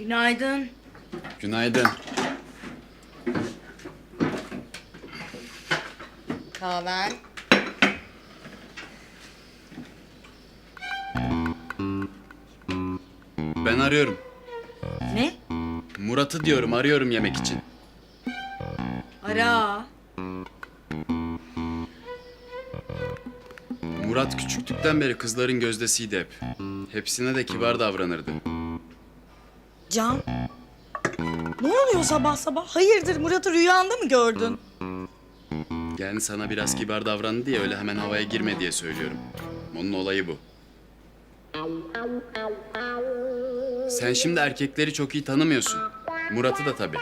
Günaydın. Günaydın. Kahven. Ben arıyorum. Ne? Murat'ı diyorum arıyorum yemek için. Ara. Murat küçüklükten beri kızların gözdesiydi hep. Hepsine de kibar davranırdı. Can. Ne oluyor sabah sabah? Hayırdır Murat'ı rüyanda mı gördün? Yani sana biraz kibar davrandı diye öyle hemen havaya girme diye söylüyorum. Onun olayı bu. Sen şimdi erkekleri çok iyi tanımıyorsun. Murat'ı da tabii.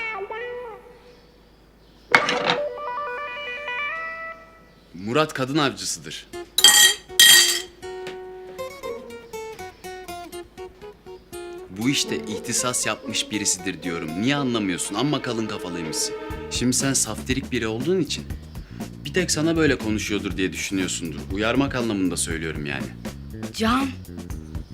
Murat kadın avcısıdır. Bu işte ihtisas yapmış birisidir diyorum. Niye anlamıyorsun? Amma kalın kafalıymışsın. Şimdi sen saftirik biri olduğun için bir tek sana böyle konuşuyordur diye düşünüyorsundur. Uyarmak anlamında söylüyorum yani. Can.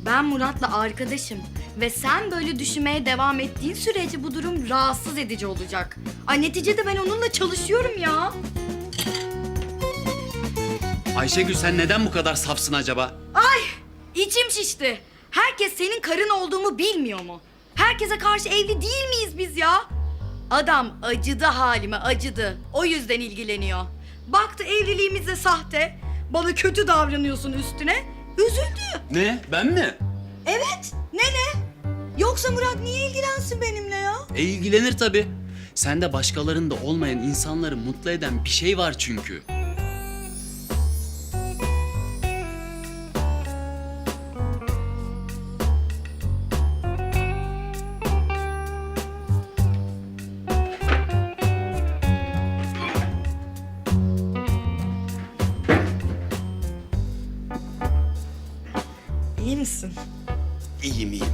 Ben Murat'la arkadaşım. Ve sen böyle düşünmeye devam ettiğin sürece bu durum rahatsız edici olacak. Ay neticede ben onunla çalışıyorum ya. Ayşegül sen neden bu kadar safsın acaba? Ay içim şişti. Herkes senin karın olduğumu bilmiyor mu? Herkese karşı evli değil miyiz biz ya? Adam acıdı halime acıdı. O yüzden ilgileniyor. Baktı evliliğimiz de sahte. Bana kötü davranıyorsun üstüne. Üzüldü. Ne? Ben mi? Evet. Ne ne? Yoksa Murat niye ilgilensin benimle ya? E ilgilenir tabii. Sende başkalarında olmayan insanları mutlu eden bir şey var çünkü. İyi misin? İyiyim iyiyim.